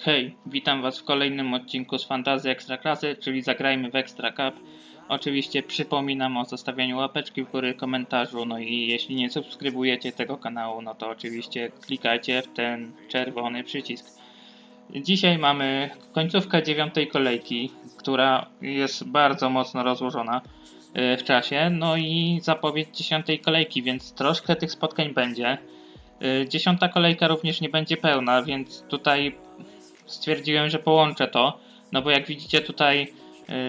Hej, witam Was w kolejnym odcinku z Fantazy Ekstraklasy, czyli Zagrajmy w Extra Cup. Oczywiście przypominam o zostawianiu łapeczki w górę, komentarzu, no i jeśli nie subskrybujecie tego kanału, no to oczywiście klikajcie w ten czerwony przycisk. Dzisiaj mamy końcówkę dziewiątej kolejki, która jest bardzo mocno rozłożona e, w czasie, no i zapowiedź dziesiątej kolejki, więc troszkę tych spotkań będzie. E, Dziesiąta kolejka również nie będzie pełna, więc tutaj stwierdziłem, że połączę to, no bo jak widzicie tutaj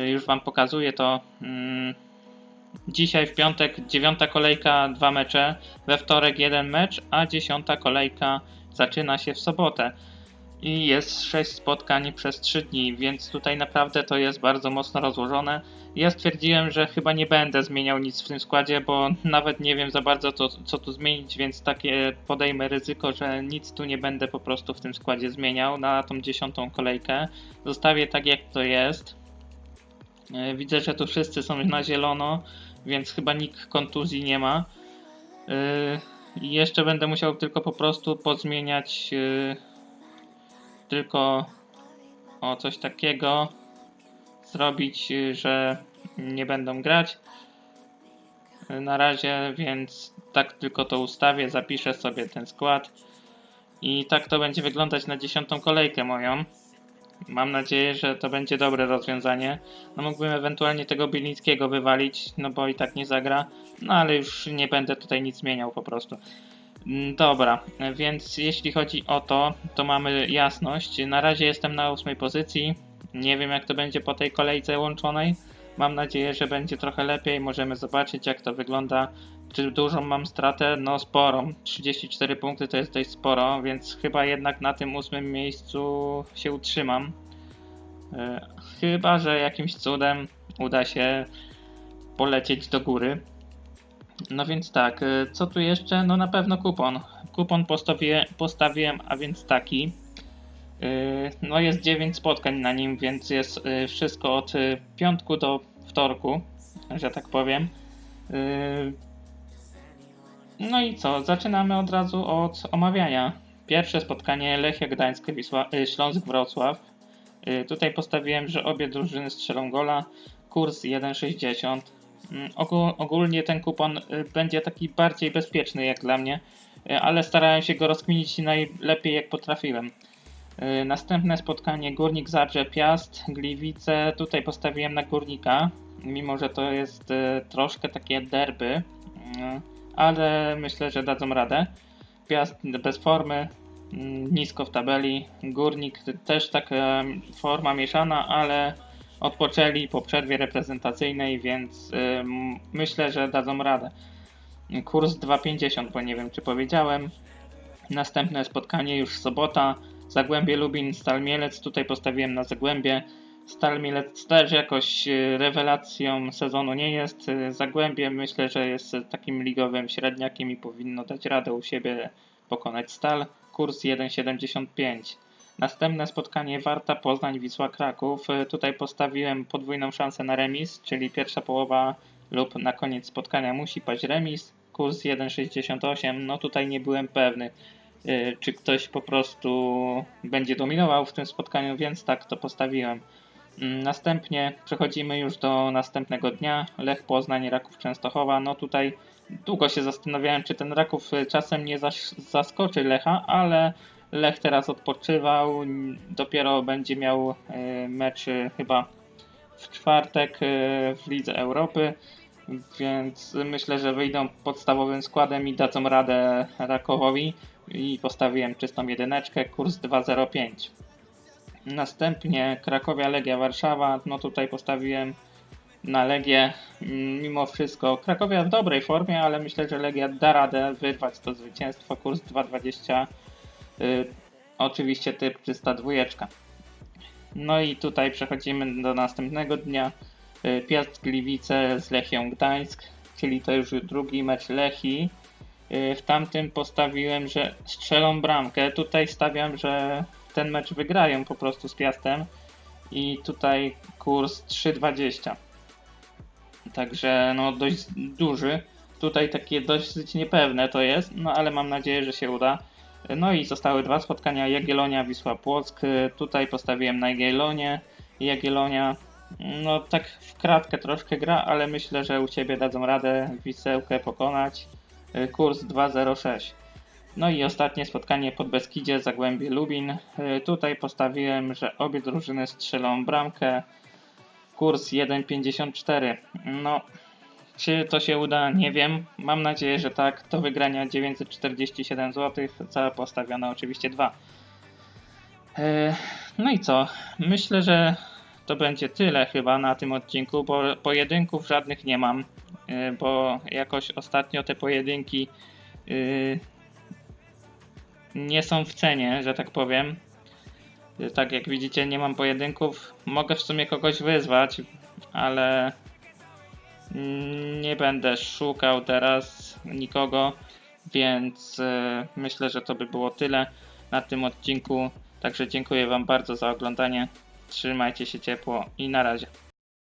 y, już wam pokazuję to mm, dzisiaj w piątek dziewiąta kolejka dwa mecze, we wtorek jeden mecz, a dziesiąta kolejka zaczyna się w sobotę i jest sześć spotkań przez trzy dni, więc tutaj naprawdę to jest bardzo mocno rozłożone. Ja stwierdziłem, że chyba nie będę zmieniał nic w tym składzie, bo nawet nie wiem za bardzo to, co tu zmienić, więc takie podejmę ryzyko, że nic tu nie będę po prostu w tym składzie zmieniał na tą dziesiątą kolejkę. Zostawię tak jak to jest. E, Widzę, że tu wszyscy są na zielono, więc chyba nikt kontuzji nie ma. E, I jeszcze będę musiał tylko po prostu pozmieniać e, tylko o coś takiego zrobić, że nie będą grać na razie, więc tak tylko to ustawię, zapiszę sobie ten skład i tak to będzie wyglądać na dziesiątą kolejkę moją. Mam nadzieję, że to będzie dobre rozwiązanie. No mógłbym ewentualnie tego Bielińskiego wywalić, no bo i tak nie zagra, no ale już nie będę tutaj nic zmieniał po prostu. Mm, Dobra, więc jeśli chodzi o to, to mamy jasność. Na razie jestem na ósmej pozycji. Nie wiem jak to będzie po tej kolejce łączonej. Mam nadzieję, że będzie trochę lepiej. Możemy zobaczyć jak to wygląda. Czy dużą mam stratę? No sporą. 34 punkty to jest dość sporo, więc chyba jednak na tym ósmym miejscu się utrzymam. E, Chyba, że jakimś cudem uda się polecieć do góry. No więc tak, y, co tu jeszcze? No na pewno kupon. Kupon postawię, postawiłem, a więc taki. Y, No jest 9 spotkań na nim, więc jest y, wszystko od piątku do wtorku, że tak powiem. No i co? Zaczynamy od razu od omawiania. Pierwsze spotkanie Lechia Gdańsk, Wisła, Śląsk Wrocław. Tutaj postawiłem, że obie drużyny strzelą gola. Kurs 1,60. Mm, ogó- Ogólnie ten kupon y, będzie taki bardziej bezpieczny jak dla mnie, y, ale starałem się go rozkminić najlepiej jak potrafiłem. Y, Następne spotkanie Górnik Zabrze Piast, Gliwice. Tutaj postawiłem na Górnika, mimo że to jest troszkę takie derby, ale myślę, że dadzą radę. Piast bez formy, mm, nisko w tabeli. Górnik też taka forma mieszana, ale odpoczęli po przerwie reprezentacyjnej, więc myślę, że dadzą radę. Kurs 2,50, bo nie wiem czy powiedziałem. Następne spotkanie już sobota. Zagłębie Lubin, Stal Mielec. Tutaj postawiłem na Zagłębie. Stal Mielec też jakoś y, rewelacją sezonu nie jest. Y, Zagłębie myślę, że jest takim ligowym średniakiem i powinno dać radę u siebie pokonać Stal. Kurs 1,75. Następne spotkanie Warta Poznań Wisła Kraków. Y, Tutaj postawiłem podwójną szansę na remis, czyli pierwsza połowa lub na koniec spotkania musi paść remis. Kurs 1,68. No tutaj nie byłem pewny, y, czy ktoś po prostu będzie dominował w tym spotkaniu, więc tak to postawiłem. Mm, Następnie przechodzimy już do następnego dnia. Lech Poznań, Raków Częstochowa. No tutaj długo się zastanawiałem, czy ten Raków y, czasem nie zaskoczy Lecha, ale Lech teraz odpoczywał. Dopiero będzie miał y, mecz chyba w czwartek y, w Lidze Europy. Więc myślę, że wyjdą podstawowym składem i dadzą radę Rakowowi. I postawiłem czystą jedyneczkę, kurs 2,05. Następnie Krakowia Legia Warszawa. No tutaj postawiłem na Legię. Mm, Mimo wszystko Krakowia w dobrej formie, ale myślę, że Legia da radę wyrwać to zwycięstwo. Kurs 2,20. Y, oczywiście typ 302. No i tutaj przechodzimy do następnego dnia. Y, Piast Gliwice z Lechią Gdańsk, czyli to już drugi mecz Lechii. Y, W tamtym postawiłem, że strzelą bramkę. Tutaj stawiam, że ten mecz wygrają po prostu z Piastem. I tutaj kurs 3,20. Także no dość duży. Tutaj takie dosyć niepewne to jest, no ale mam nadzieję, że się uda. No i zostały dwa spotkania Jagiellonia, Wisła Płock. Tutaj postawiłem na Jagiellonie. Jagiellonia, no tak w kratkę troszkę gra, ale myślę, że u Ciebie dadzą radę Wisełkę pokonać. Y, Kurs 2.06. No i ostatnie spotkanie pod Beskidzie, Zagłębie Lubin. Y, Tutaj postawiłem, że obie drużyny strzelą bramkę. Kurs 1.54. No, czy to się uda? Nie wiem. Mam nadzieję, że tak. Do wygrania 947 zł. Cała postawiona oczywiście 2. No i co? Myślę, że to będzie tyle chyba na tym odcinku, bo pojedynków żadnych nie mam, yy, bo jakoś ostatnio te pojedynki yy, nie są w cenie, że tak powiem. Tak jak widzicie, nie mam pojedynków. Mogę w sumie kogoś wyzwać, ale nie będę szukał teraz nikogo, więc yy, myślę, że to by było tyle na tym odcinku. Także dziękuję Wam bardzo za oglądanie. Trzymajcie się ciepło i na razie.